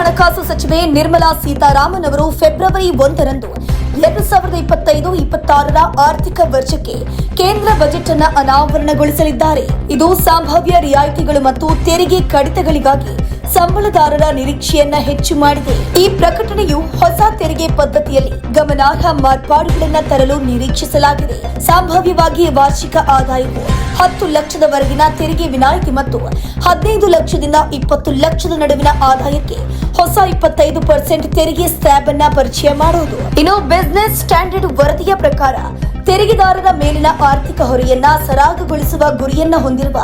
ಹಣಕಾಸು ಸಚಿವೆ ನಿರ್ಮಲಾ ಸೀತಾರಾಮನ್ ಅವರು ಫೆಬ್ರವರಿ ಒಂದರಂದು ಎರಡು ಸಾವಿರದ ಇಪ್ಪತ್ತೈದು, ಇಪ್ಪತ್ತಾರರ ಆರ್ಥಿಕ ವರ್ಷಕ್ಕೆ ಕೇಂದ್ರ ಬಜೆಟ್ ಅನ್ನು ಅನಾವರಣಗೊಳಿಸಲಿದ್ದಾರೆ. ಇದು ಸಂಭಾವ್ಯ ರಿಯಾಯಿತಿಗಳು ಮತ್ತು ತೆರಿಗೆ ಕಡಿತಗಳಿಗಾಗಿ ಸಂಬಳದಾರರ ನಿರೀಕ್ಷೆಯನ್ನ ಹೆಚ್ಚು ಮಾಡಿದೆ. ಈ ಪ್ರಕಟಣೆಯು ಹೊಸ ತೆರಿಗೆ ಪದ್ಧತಿಯಲ್ಲಿ ಗಮನಾರ್ಹ ಮಾರ್ಪಾಡುಗಳನ್ನ ತರಲು ನಿರೀಕ್ಷಿಸಲಾಗಿದೆ. ಸಂಭಾವ್ಯವಾಗಿ ವಾರ್ಷಿಕ ಆದಾಯವು ಹತ್ತು ಲಕ್ಷದವರೆಗಿನ ತೆರಿಗೆ ವಿನಾಯಿತಿ ಮತ್ತು ಹದಿನೈದು ಲಕ್ಷದಿಂದ ಇಪ್ಪತ್ತು ಲಕ್ಷದ ನಡುವಿನ ಆದಾಯಕ್ಕೆ ಹೊಸ ಇಪ್ಪತ್ತೈದು ಪರ್ಸೆಂಟ್ ತೆರಿಗೆ ಸ್ಲ್ಯಾಬ್ ಅನ್ನ ಪರಿಚಯ ಮಾಡುವುದು. ಇನ್ನು ಬಿಸಿನೆಸ್ ಸ್ಟ್ಯಾಂಡರ್ಡ್ ವರದಿಯ ಪ್ರಕಾರ ತೆರಿಗೆದಾರರ ಮೇಲಿನ ಆರ್ಥಿಕ ಹೊರೆಯನ್ನ ಸರಾಗಗೊಳಿಸುವ ಗುರಿಯನ್ನ ಹೊಂದಿರುವ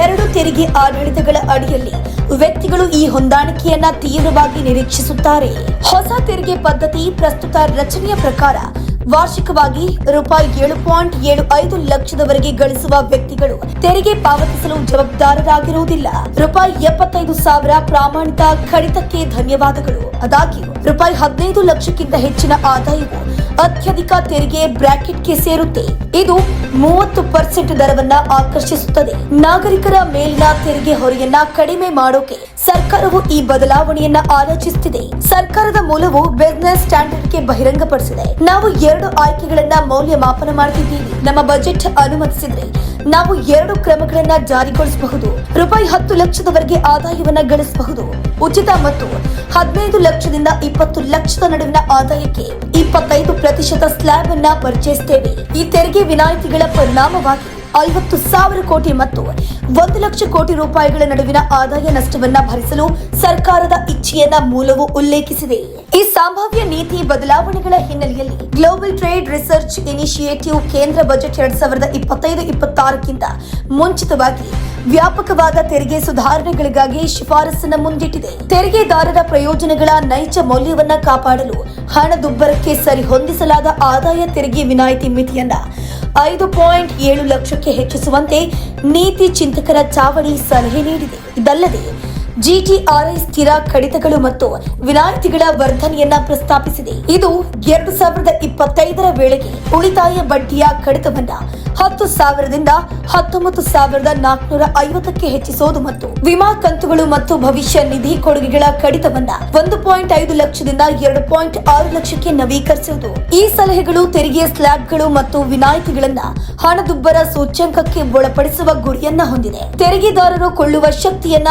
ಎರಡು ತೆರಿಗೆ ಆಡಳಿತಗಳ ಅಡಿಯಲ್ಲಿ ವ್ಯಕ್ತಿಗಳು ಈ ಹೊಂದಾಣಿಕೆಯನ್ನ ತೀವ್ರವಾಗಿ ನಿರೀಕ್ಷಿಸುತ್ತಾರೆ. ಹೊಸ ತೆರಿಗೆ ಪದ್ಧತಿ ಪ್ರಸ್ತುತ ರಚನೆಯ ಪ್ರಕಾರ ವಾರ್ಷಿಕವಾಗಿ ರೂಪಾಯಿ ಏಳು ಪಾಯಿಂಟ್ ಏಳು ಐದು ಲಕ್ಷದವರೆಗೆ ಗಳಿಸುವ ವ್ಯಕ್ತಿಗಳು ತೆರಿಗೆ ಪಾವತಿಸಲು ಜವಾಬ್ದಾರರಾಗಿರುವುದಿಲ್ಲ. ರೂಪಾಯಿ ಎಪ್ಪತ್ತೈದು ಸಾವಿರ ಪ್ರಾಮಾಣಿಕ ಕಡಿತಕ್ಕೆ ಧನ್ಯವಾದಗಳು. ಆದಾಗ್ಯೂ, ರೂಪಾಯಿ ಹದಿನೈದು ಲಕ್ಷಕ್ಕಿಂತ ಹೆಚ್ಚಿನ ಆದಾಯವು ಅತ್ಯಧಿಕ ತೆರಿಗೆ ಬ್ರಾಕೆಟ್ಗೆ ಸೇರುತ್ತೆ. ಇದು ಮೂವತ್ತು ಪರ್ಸೆಂಟ್ ದರವನ್ನ ಆಕರ್ಷಿಸುತ್ತದೆ. ನಾಗರಿಕರ ಮೇಲಿನ ತೆರಿಗೆ ಹೊರೆಯನ್ನ ಕಡಿಮೆ ಮಾಡೋಕೆ ಸರ್ಕಾರವು ಈ ಬದಲಾವಣೆಯನ್ನ ಆಲೋಚಿಸುತ್ತಿದೆ. ಸರ್ಕಾರದ ಮೂಲವು ಬಿಸ್ನೆಸ್ ಸ್ಟ್ಯಾಂಡರ್ಡ್ಗೆ ಬಹಿರಂಗಪಡಿಸಿದೆ. ನಾವು ಎರಡು ಆಯ್ಕೆಗಳನ್ನ ಮೌಲ್ಯಮಾಪನ ಮಾಡ್ತಿದ್ದೀವಿ. ನಮ್ಮ ಬಜೆಟ್ ಅನುಮತಿಸಿದ್ರೆ ನಾವು ಎರಡು ಕ್ರಮಗಳನ್ನ ಜಾರಿಗೊಳಿಸಬಹುದು. ರೂಪಾಯಿ ಹತ್ತು ಲಕ್ಷದವರೆಗೆ ಆದಾಯವನ್ನ ಗಳಿಸಬಹುದು. ಉಚಿತ ಮತ್ತು ಹದಿನೈದು ಲಕ್ಷದಿಂದ ಇಪ್ಪತ್ತು ಲಕ್ಷದ ನಡುವಿನ ಆದಾಯಕ್ಕೆ ಇಪ್ಪತ್ತೈದು ಪ್ರತಿಶತ ಸ್ಲ್ಯಾಬ್ ಅನ್ನ ಪರಿಚಯಿಸುತ್ತೇವೆ ಈ ತೆರಿಗೆ ವಿನಾಯಿತಿಗಳ ಪರಿಣಾಮವಾಗಿ ಐವತ್ತು ಸಾವಿರ ಕೋಟಿ ಮತ್ತು ಒಂದು ಲಕ್ಷ ಕೋಟಿ ರೂಪಾಯಿಗಳ ನಡುವಿನ ಆದಾಯ ನಷ್ಟವನ್ನ ಭರಿಸಲು ಸರ್ಕಾರದ ಇಚ್ಛೆಯನ್ನ ಮೂಲವು ಉಲ್ಲೇಖಿಸಿದೆ. ಈ ಸಂಭಾವ್ಯ ನೀತಿ ಬದಲಾವಣೆಗಳ ಹಿನ್ನೆಲೆಯಲ್ಲಿ ಗ್ಲೋಬಲ್ ಟ್ರೇಡ್ ರಿಸರ್ಚ್ ಇನಿಷಿಯೇಟಿವ್ ಕೇಂದ್ರ ಬಜೆಟ್ ಎರಡ್ ಸಾವಿರದ ಇಪ್ಪತ್ತೈದು ಇಪ್ಪತ್ತಾರಕ್ಕಿಂತ ಮುಂಚಿತವಾಗಿ ವ್ಯಾಪಕವಾದ ತೆರಿಗೆ ಸುಧಾರಣೆಗಳಿಗಾಗಿ ಶಿಫಾರಸನ್ನ ಮುಂದಿಟ್ಟಿದೆ. ತೆರಿಗೆದಾರರ ಪ್ರಯೋಜನಗಳ ನೈಜ ಮೌಲ್ಯವನ್ನ ಕಾಪಾಡಲು ಹಣದುಬ್ಬರಕ್ಕೆ ಸರಿಹೊಂದಿಸಲಾದ ಆದಾಯ ತೆರಿಗೆ ವಿನಾಯಿತಿ ಮಿತಿಯನ್ನ ಐದು ಪಾಯಿಂಟ್ ಏಳು ಲಕ್ಷಕ್ಕೆ ಹೆಚ್ಚಿಸುವಂತೆ ನೀತಿ ಚಿಂತಕರ ಚಾವಡಿ ಸಲಹೆ ನೀಡಿದೆ. ಇದಲ್ಲದೆ ಜಿಟಿಆರ್ಐ ಸ್ಥಿರ ಕಡಿತಗಳು ಮತ್ತು ವಿನಾಯಿತಿಗಳ ವರ್ಧನೆಯನ್ನ ಪ್ರಸ್ತಾಪಿಸಿದೆ. ಇದು ಎರಡು ಸಾವಿರದ ಇಪ್ಪತ್ತೈದರ ವೇಳೆಗೆ ಉಳಿತಾಯ ಬಡ್ಡಿಯ ಕಡಿತವನ್ನ ಹತ್ತು ಸಾವಿರದಿಂದ ಹತ್ತೊಂಬತ್ತು ಸಾವಿರದ ನಾಲ್ಕುನೂರ ಐವತ್ತಕ್ಕೆ ಹೆಚ್ಚಿಸೋದು ಮತ್ತು ವಿಮಾ ಕಂತುಗಳು ಮತ್ತು ಭವಿಷ್ಯ ನಿಧಿ ಕೊಡುಗೆಗಳ ಕಡಿತವನ್ನ ಒಂದು ಪಾಯಿಂಟ್ ಐದು ಲಕ್ಷದಿಂದ ಎರಡು ಪಾಯಿಂಟ್ ಆರು ಲಕ್ಷಕ್ಕೆ ನವೀಕರಿಸುವುದು. ಈ ಸಲಹೆಗಳು ತೆರಿಗೆ ಸ್ಲ್ಯಾಬ್ಗಳು ಮತ್ತು ವಿನಾಯಿತಿಗಳನ್ನ ಹಣದುಬ್ಬರ ಸೂಚ್ಯಂಕಕ್ಕೆ ಒಳಪಡಿಸುವ ಗುರಿಯನ್ನ ಹೊಂದಿದೆ. ತೆರಿಗೆದಾರರು ಕೊಳ್ಳುವ ಶಕ್ತಿಯನ್ನ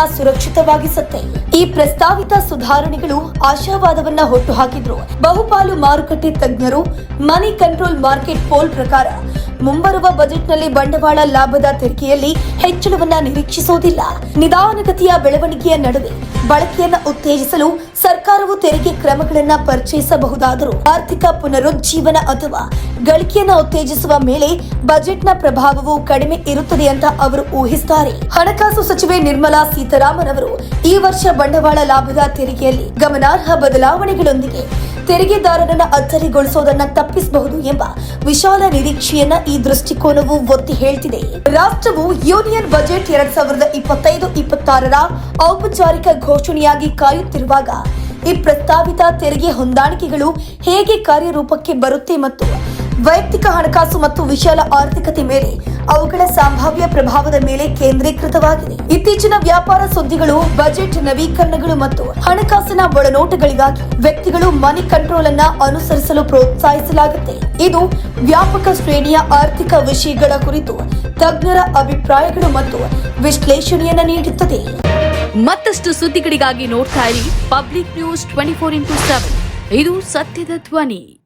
ಸುರಕ್ಷಿತವಾಗಿಸುತ್ತೆ ಈ ಪ್ರಸ್ತಾವಿತ ಸುಧಾರಣೆಗಳು ಆಶಾವಾದವನ್ನ ಹುಟ್ಟುಹಾಕಿದ್ರು ಬಹುಪಾಲು ಮಾರುಕಟ್ಟೆ ತಜ್ಞರು ಮನಿ ಕಂಟ್ರೋಲ್ ಮಾರ್ಕೆಟ್ ಪೋಲ್ ಪ್ರಕಾರ ಮುಂಬರುವ ಬಜೆಟ್ನಲ್ಲಿ ಬಂಡವಾಳ ಲಾಭದ ತೆರಿಗೆಯಲ್ಲಿ ಹೆಚ್ಚಳವನ್ನ ನಿರೀಕ್ಷಿಸುವುದಿಲ್ಲ. ನಿಧಾನಗತಿಯ ಬೆಳವಣಿಗೆಯ ನಡುವೆ ಬಳಕೆಯನ್ನು ಉತ್ತೇಜಿಸಲು ಸರ್ಕಾರವು ತೆರಿಗೆ ಕ್ರಮಗಳನ್ನ ಪರಿಚಯಿಸಬಹುದಾದರೂ ಆರ್ಥಿಕ ಪುನರುಜ್ಜೀವನ ಅಥವಾ ಗಳಿಕೆಯನ್ನು ಉತ್ತೇಜಿಸುವ ಮೇಲೆ ಬಜೆಟ್ನ ಪ್ರಭಾವವು ಕಡಿಮೆ ಇರುತ್ತದೆ ಅಂತ ಅವರು ಊಹಿಸುತ್ತಾರೆ. ಹಣಕಾಸು ಸಚಿವೆ ನಿರ್ಮಲಾ ಸೀತಾರಾಮನ್ ಅವರು ಈ ವರ್ಷ ಬಂಡವಾಳ ಲಾಭದ ತೆರಿಗೆಯಲ್ಲಿ ಗಮನಾರ್ಹ ಬದಲಾವಣೆಗಳೊಂದಿಗೆ ತೆರಿಗೆದಾರರನ್ನ ಅಚ್ಚರಿಗೊಳಿಸೋದನ್ನ ತಪ್ಪಿಸಬಹುದು ಎಂಬ ವಿಶಾಲ ನಿರೀಕ್ಷೆಯನ್ನ ಈ ದೃಷ್ಟಿಕೋನವು ಒತ್ತಿ ಹೇಳ್ತಿದೆ. ರಾಷ್ಟ್ರವು ಯೂನಿಯನ್ ಬಜೆಟ್ ಎರಡ್ ಸಾವಿರದ ಇಪ್ಪತ್ತೈದು, ಇಪ್ಪತ್ತಾರರ ಔಪಚಾರಿಕ ಘೋಷಣೆಯಾಗಿ ಕಾಯುತ್ತಿರುವಾಗ ಈ ಪ್ರಸ್ತಾವಿತ ತೆರಿಗೆ ಹೊಂದಾಣಿಕೆಗಳು ಹೇಗೆ ಕಾರ್ಯರೂಪಕ್ಕೆ ಬರುತ್ತೆ ಮತ್ತು ವೈಯಕ್ತಿಕ ಹಣಕಾಸು ಮತ್ತು ವಿಶಾಲ ಆರ್ಥಿಕತೆ ಮೇಲೆ ಅವುಗಳ ಸಂಭಾವ್ಯ ಪ್ರಭಾವದ ಮೇಲೆ ಕೇಂದ್ರೀಕೃತವಾಗಿದೆ. ಇತ್ತೀಚಿನ ವ್ಯಾಪಾರ ಸುದ್ದಿಗಳು, ಬಜೆಟ್ ನವೀಕರಣಗಳು ಮತ್ತು ಹಣಕಾಸಿನ ಒಳನೋಟಗಳಿಗಾಗಿ ವ್ಯಕ್ತಿಗಳು ಮನಿ ಕಂಟ್ರೋಲ್ ಅನ್ನ ಅನುಸರಿಸಲು ಪ್ರೋತ್ಸಾಹಿಸಲಾಗುತ್ತೆ. ಇದು ವ್ಯಾಪಕ ಶ್ರೇಣಿಯ ಆರ್ಥಿಕ ವಿಷಯಗಳ ಕುರಿತು ತಜ್ಞರ ಅಭಿಪ್ರಾಯಗಳು ಮತ್ತು ವಿಶ್ಲೇಷಣೆಯನ್ನ ನೀಡುತ್ತದೆ. ಮತ್ತಷ್ಟು ಸುದ್ದಿಗಳಿಗಾಗಿ ನೋಡ್ತಾ ಇರಿ public news twenty four into seven. ಇದು ಸತ್ಯದ ಧ್ವನಿ.